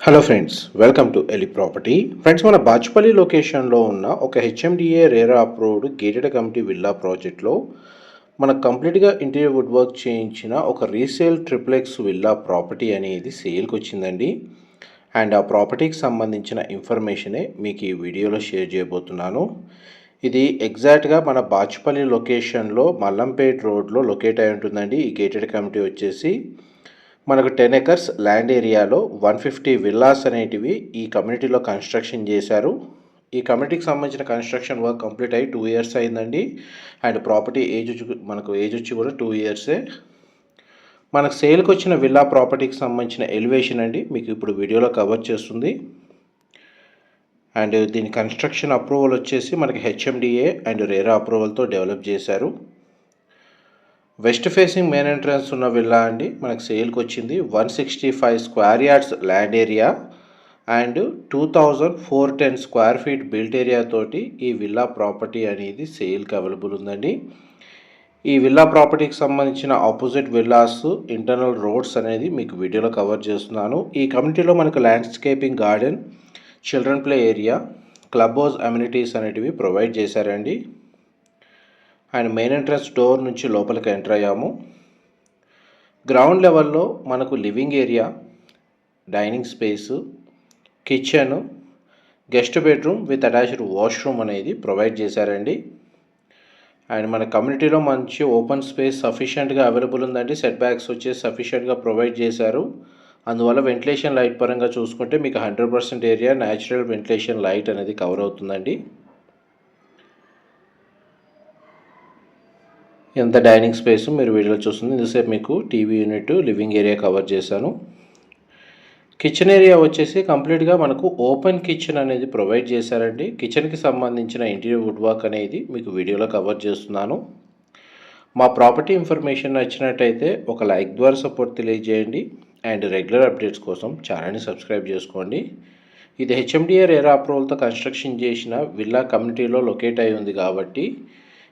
Hello friends welcome to ఎలి property friends మన బాచుపల్లి లొకేషన్లో ఉన్న ఒక HMDA RERA approved gated community villa ప్రాజెక్ట్లో మన కంప్లీట్గా ఇంటీరియర్ వుడ్ వర్క్ చేయించిన ఒక రీసేల్ ట్రిప్లెక్స్ విల్లా ప్రాపర్టీ అనేది సేల్కి వచ్చిందండి. అండ్ ఆ ప్రాపర్టీకి సంబంధించిన ఇన్ఫర్మేషనే మీకు ఈ వీడియోలో షేర్ చేయబోతున్నాను. ఇది ఎగ్జాక్ట్గా మన బాచుపల్లి లొకేషన్లో మల్లంపేట్ రోడ్లో లొకేట్ అయి ఉంటుందండి. ఈ గేటెడ్ కమిటీ వచ్చేసి మనకు టెన్ ఎకర్స్ ల్యాండ్ ఏరియాలో వన్ ఫిఫ్టీ విల్లాస్ అనేటివి ఈ కమ్యూనిటీలో కన్స్ట్రక్షన్ చేశారు. ఈ కమ్యూనిటీకి సంబంధించిన కన్స్ట్రక్షన్ వర్క్ కంప్లీట్ అయ్యి టూ ఇయర్స్ అయిందండి. అండ్ ప్రాపర్టీ ఏజ్ వచ్చి మనకు ఏజ్ వచ్చి కూడా టూ ఇయర్సే మనకు సేల్కి వచ్చిన విల్లా ప్రాపర్టీకి సంబంధించిన ఎలివేషన్ అండి. మీకు ఇప్పుడు వీడియోలో కవర్ చేస్తుంది. అండ్ దీని కన్స్ట్రక్షన్ అప్రూవల్ వచ్చేసి మనకి హెచ్ఎండిఏ అండ్ రేరా అప్రూవల్తో డెవలప్ చేశారు. వెస్ట్ ఫేసింగ్ మెయిన్ ఎంట్రన్స్ ఉన్న విల్లా అండి. మనకు సేల్కి వచ్చింది one sixty five square yards land area and two thousand four ten square feet built area తోటి ఈ విల్లా ప్రాపర్టీ అనేది సేల్కి అవైలబుల్ ఉందండి. ఈ విల్లా ప్రాపర్టీకి సంబంధించిన ఆపోజిట్ విల్లాస్ ఇంటర్నల్ రోడ్స్ అనేది మీకు వీడియోలో కవర్ చేస్తున్నాను. ఈ కమ్యూనిటీలో మనకు landscaping garden children play area club house amenities అనేటివి ప్రొవైడ్ చేశారండి. అండ్ మెయిన్ ఎంట్రన్స్ డోర్ నుంచి లోపలికి ఎంటర్ అయ్యాము. గ్రౌండ్ లెవెల్లో మనకు living area dining space kitchen guest bedroom with attached washroom అనేది ప్రొవైడ్ చేశారండి. అండ్ మన కమ్యూనిటీలో మంచి ఓపెన్ స్పేస్ సఫిషియెంట్గా అవైలబుల్ ఉందండి. సెట్ బ్యాక్స్ వచ్చేసి సఫిషియెంట్గా ప్రొవైడ్ చేశారు. అందువల్ల వెంటిలేషన్ లైట్ పరంగా చూసుకుంటే మీకు hundred percent area natural ventilation light అనేది కవర్ అవుతుందండి. ఎంత డైనింగ్ స్పేస్ మీరు వీడియోలో చూస్తుంది. ఇందుసేపు మీకు TV unit living area cover చేశాను. కిచెన్ ఏరియా వచ్చేసి కంప్లీట్గా మనకు ఓపెన్ కిచెన్ అనేది ప్రొవైడ్ చేశారండి. కిచెన్కి సంబంధించిన ఇంటీరియర్ వుడ్ వర్క్ అనేది మీకు వీడియోలో కవర్ చేస్తున్నాను. మా ప్రాపర్టీ ఇన్ఫర్మేషన్ నచ్చినట్టయితే ఒక లైక్ ద్వారా సపోర్ట్ తెలియజేయండి. అండ్ రెగ్యులర్ అప్డేట్స్ కోసం ఛానల్ని సబ్స్క్రైబ్ చేసుకోండి. ఇది హెచ్ఎండిఆర్ ఏరా అప్రూవల్తో కన్స్ట్రక్షన్ చేసిన విల్లా కమ్యూనిటీలో లొకేట్ అయి ఉంది కాబట్టి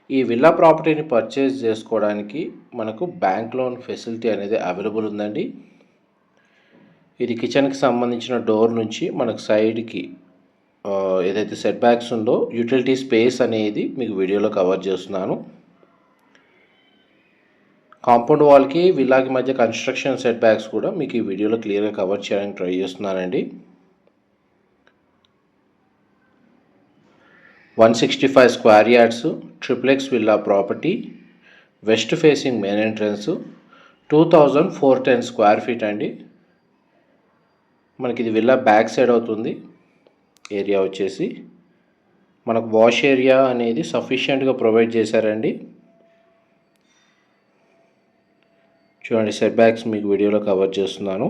ఈ విల్లా ప్రాపర్టీని పర్చేజ్ చేసుకోవడానికి మనకు బ్యాంక్ లోన్ ఫెసిలిటీ అనేది అవైలబుల్ ఉందండి. ఇది కిచెన్కి సంబంధించిన డోర్ నుంచి మనకు సైడ్కి ఏదైతే సెట్ బ్యాక్స్ ఉందో యూటిలిటీ స్పేస్ అనేది మీకు వీడియోలో కవర్ చేస్తున్నాను. కాంపౌండ్ వాల్కి విల్లాకి మధ్య కన్స్ట్రక్షన్ సెట్ బ్యాక్స్ కూడా మీకు ఈ వీడియోలో క్లియర్గా కవర్ చేయడానికి ట్రై చేస్తున్నానండి. One sixty five square yards triplex villa property west facing main entrance two thousand four ten square feet అండి. మనకి ఇది విల్లా బ్యాక్ సైడ్ అవుతుంది. ఏరియా వచ్చేసి మనకు వాష్ ఏరియా అనేది సఫిషియెంట్గా ప్రొవైడ్ చేశారండి. చూడండి సెట్ బ్యాక్స్ మీకు వీడియోలో కవర్ చేస్తున్నాను.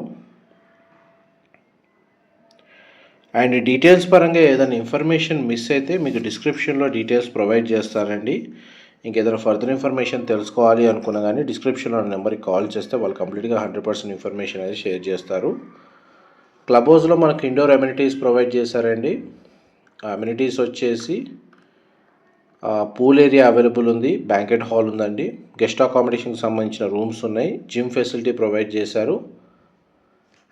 అండ్ డీటెయిల్స్ పరంగా ఏదైనా ఇన్ఫర్మేషన్ మిస్ అయితే మీకు డిస్క్రిప్షన్లో డీటెయిల్స్ ప్రొవైడ్ చేస్తారండి. ఇంకేదైనా ఫర్దర్ ఇన్ఫర్మేషన్ తెలుసుకోవాలి అనుకున్నా కానీ డిస్క్రిప్షన్లో నెంబర్కి కాల్ చేస్తే వాళ్ళు కంప్లీట్గా హండ్రెడ్ పర్సెంట్ ఇన్ఫర్మేషన్ అనేది షేర్ చేస్తారు. క్లబ్ హౌస్లో మనకు ఇండోర్ అమ్యూనిటీస్ ప్రొవైడ్ చేశారండి. అమ్యూనిటీస్ వచ్చేసి పూల్ ఏరియా అవైలబుల్ ఉంది బ్యాంకెట్ హాల్ ఉందండి. గెస్ట్ అకామిడేషన్కి సంబంధించిన రూమ్స్ ఉన్నాయి జిమ్ ఫెసిలిటీ ప్రొవైడ్ చేశారు.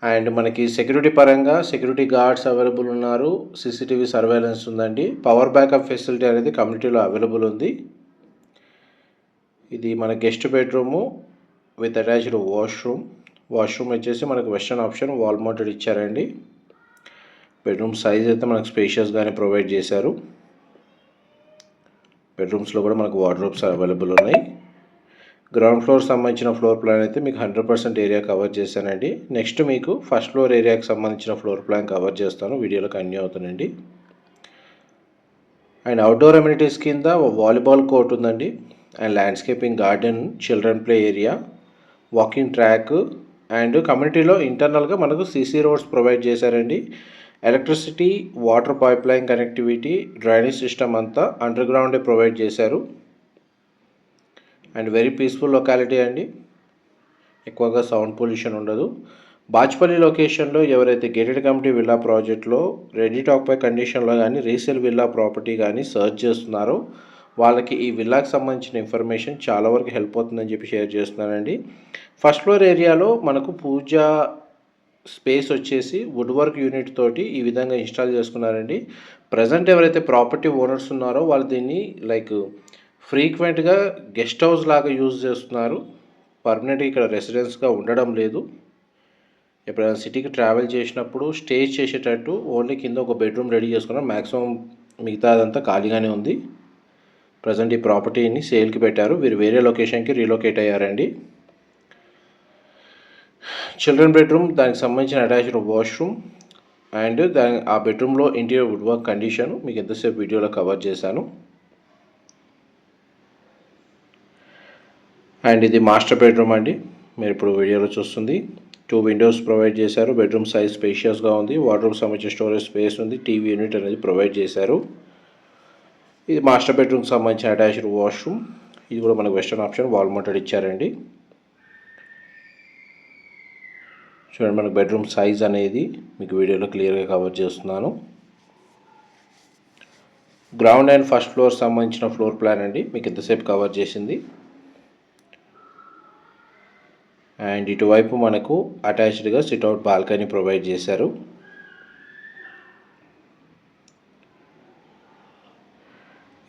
అండ్ మనకి సెక్యూరిటీ పరంగా సెక్యూరిటీ గార్డ్స్ అవైలబుల్ ఉన్నారు సీసీటీవీ సర్వేలెన్స్ ఉందండి. పవర్ బ్యాకప్ ఫెసిలిటీ అనేది కమ్యూనిటీలో అవైలబుల్ ఉంది. ఇది మన guest bedroom with attached washroom. Washroom వచ్చేసి మనకు వెస్టర్న్ ఆప్షన్ వాల్ మౌంటెడ్ ఇచ్చారండి. బెడ్రూమ్ సైజ్ అయితే మనకు స్పేషియస్గానే ప్రొవైడ్ చేశారు. బెడ్రూమ్స్లో కూడా మనకు వార్డ్రోబ్స్ అవైలబుల్ ఉన్నాయి. గ్రౌండ్ ఫ్లోర్ సంబంధించిన ఫ్లోర్ ప్లాన్ అయితే మీకు హండ్రెడ్ పర్సెంట్ ఏరియా కవర్ చేశానండి. నెక్స్ట్ మీకు ఫస్ట్ ఫ్లోర్ ఏరియాకి సంబంధించిన ఫ్లోర్ ప్లాన్ కవర్ చేస్తాను. వీడియోలో కన్యూ అవుతానండి. అండ్ అవుట్డోర్ అమ్యూనిటీస్ కింద వాలీబాల్ కోర్ట్ ఉందండి. And landscaping garden children play area walking track and కమ్యూనిటీలో ఇంటర్నల్గా మనకు సీసీ రోడ్స్ ప్రొవైడ్ చేశారండి. Electricity water pipe line connectivity drainage system అంతా అండర్ గ్రౌండే ప్రొవైడ్ చేశారు. అండ్ వెరీ పీస్ఫుల్ లొకాలిటీ అండి. ఎక్కువగా సౌండ్ పొల్యూషన్ ఉండదు. బాచ్పల్లి లొకేషన్లో ఎవరైతే గేటెడ్ కమిటీ విల్లా ప్రాజెక్ట్లో రెడీ టాక్పై కండిషన్లో కానీ రీసేల్ విల్లా ప్రాపర్టీ కానీ సర్చ్ చేస్తున్నారో వాళ్ళకి ఈ విల్లాకి సంబంధించిన ఇన్ఫర్మేషన్ చాలా వరకు హెల్ప్ అవుతుందని చెప్పి షేర్ చేస్తున్నానండి. ఫస్ట్ ఫ్లోర్ ఏరియాలో మనకు పూజ స్పేస్ వచ్చేసి వుడ్ వర్క్ యూనిట్ తోటి ఈ విధంగా ఇన్స్టాల్ చేసుకున్నారండి. ప్రజెంట్ ఎవరైతే ప్రాపర్టీ ఓనర్స్ ఉన్నారో వాళ్ళు దీన్ని లైక్ ఫ్రీక్వెంట్గా గెస్ట్ హౌస్ లాగా యూజ్ చేస్తున్నారు. పర్మనెంట్ ఇక్కడ రెసిడెన్స్గా ఉండడం లేదు. ఎప్పుడైనా సిటీకి ట్రావెల్ చేసినప్పుడు స్టే చేసేటట్టు ఓన్లీ కింద ఒక బెడ్రూమ్ రెడీ చేసుకున్నాం మ్యాక్సిమం మిగతా అదంతా ఖాళీగానే ఉంది. ప్రజెంట్ ఈ ప్రాపర్టీని సేల్కి పెట్టారు. వీరు వేరే లొకేషన్కి రీలొకేట్ అయ్యారండి. చిల్డ్రన్ బెడ్రూమ్ దానికి సంబంధించిన అటాచ్డ్ వాష్రూమ్ అండ్ దాని ఆ బెడ్రూమ్లో ఇంటీరియర్ వుడ్ వర్క్ కండిషన్ మీకు ఎంతసేపు వీడియోలో కవర్ చేశాను. అండ్ ఇది మాస్టర్ బెడ్రూమ్ అండి. మీరు ఇప్పుడు వీడియోలో చూస్తుంది. టూ విండోస్ ప్రొవైడ్ చేశారు. బెడ్రూమ్ సైజ్ స్పేషియస్గా ఉంది. వార్డ్రోబ్ సంబంధించిన స్టోరేజ్ స్పేస్ ఉంది. టీవీ యూనిట్ అనేది ప్రొవైడ్ చేశారు. ఇది మాస్టర్ బెడ్రూమ్కి సంబంధించిన అటాచ్డ్ వాష్రూమ్ ఇది కూడా మనకు వెస్టర్న్ ఆప్షన్ వాల్ మౌంటెడ్ ఇచ్చారండి. చూడండి మనకు బెడ్రూమ్ సైజ్ అనేది మీకు వీడియోలో క్లియర్గా కవర్ చేస్తున్నాను. గ్రౌండ్ అండ్ ఫస్ట్ ఫ్లోర్ సంబంధించిన ఫ్లోర్ ప్లాన్ అండి. మీకు ఎంతసేపు కవర్ చేసింది? అండ్ ఇటువైపు మనకు అటాచ్డ్గా సిట్అవుట్ బాల్కనీ ప్రొవైడ్ చేశారు.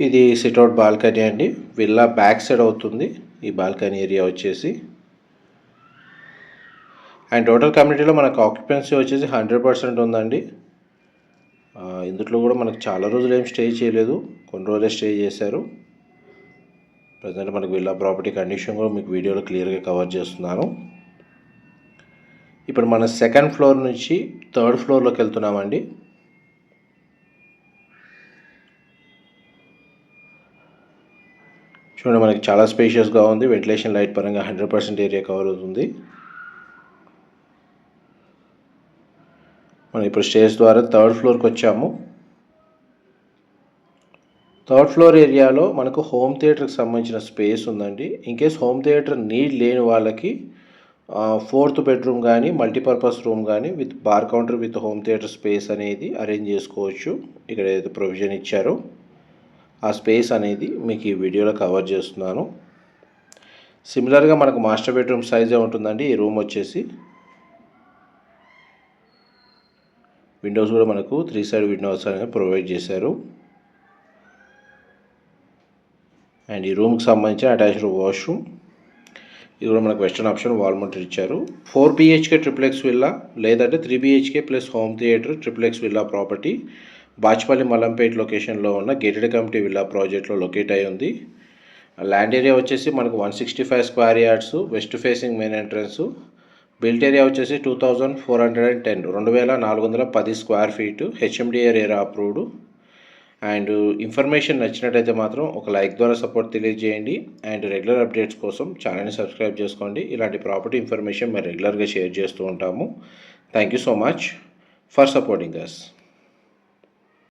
ఇది సిట్అవుట్ బాల్కనీ అండి. విల్లా బ్యాక్ సైడ్ అవుతుంది. ఈ బాల్కనీ ఏరియా వచ్చేసి. అండ్ టోటల్ కమ్యూనిటీలో మనకు ఆక్యుపెన్సీ వచ్చేసి హండ్రెడ్ పర్సెంట్ ఉందండి. ఇందులో కూడా మనకు చాలా రోజులు ఏం స్టే చేయలేదు. కొన్ని రోజులే స్టే చేశారు. ప్రజెంట్ మనకు విల్లా ప్రాపర్టీ కండిషన్ కూడా మీకు వీడియోలో క్లియర్గా కవర్ చేస్తున్నాను. ఇప్పుడు మన సెకండ్ ఫ్లోర్ నుంచి థర్డ్ ఫ్లోర్లోకి వెళ్తున్నామండి. చూడండి మనకి చాలా స్పేషియస్గా ఉంది. వెంటిలేషన్ లైట్ పరంగా హండ్రెడ్ పర్సెంట్ ఏరియా కవర్ అవుతుంది. మనం ఇప్పుడు స్టేజ్ ద్వారా థర్డ్ ఫ్లోర్కి వచ్చాము. థర్డ్ ఫ్లోర్ ఏరియాలో మనకు హోమ్ థియేటర్కి సంబంధించిన స్పేస్ ఉందండి. In case home theatre need లేని వాళ్ళకి ఫోర్త్ బెడ్రూమ్ కానీ మల్టీపర్పస్ రూమ్ కానీ with bar counter with home theatre space అనేది అరేంజ్ చేసుకోవచ్చు. ఇక్కడ ఏదైతే ప్రొవిజన్ ఇచ్చారో. ఆ స్పేస్ అనేది మీకు ఈ వీడియోలో కవర్ చేస్తున్నాను. సిమిలర్గా మనకు మాస్టర్ బెడ్రూమ్ సైజే ఉంటుందండి. ఈ రూమ్ వచ్చేసి విండోస్ కూడా మనకు త్రీ సైడ్ విండోస్ అనేది ప్రొవైడ్ చేశారు. అండ్ ఈ రూమ్కి సంబంధించిన అటాచ్డ్ వాష్రూమ్ ఇది కూడా మనకు వెస్టర్న్ ఆప్షన్ వాల్ ఇచ్చారు. ఫోర్ బిహెచ్కే ట్రిప్లెక్స్ విల్లా లేదంటే three BHK plus home theatre triplex villa property Bachupally Mallampet లొకేషన్లో ఉన్న గేటెడ్ కమిటీ విల్లా ప్రాజెక్ట్లో లొకేట్ అయి ఉంది. ల్యాండ్ ఏరియా వచ్చేసి మనకు one sixty five square yards west facing main entrance built area వచ్చేసి two thousand four hundred and ten రెండు వేల నాలుగు వందల పది square feet HMDA area approved and information నచ్చినట్టయితే మాత్రం ఒక లైక్ ద్వారా సపోర్ట్ తెలియజేయండి. అండ్ రెగ్యులర్ అప్డేట్స్ కోసం ఛానల్ని సబ్స్క్రైబ్ చేసుకోండి. ఇలాంటి ప్రాపర్టీ ఇన్ఫర్మేషన్ మేము రెగ్యులర్గా షేర్ చేస్తూ ఉంటాము. Thank you so much for supporting us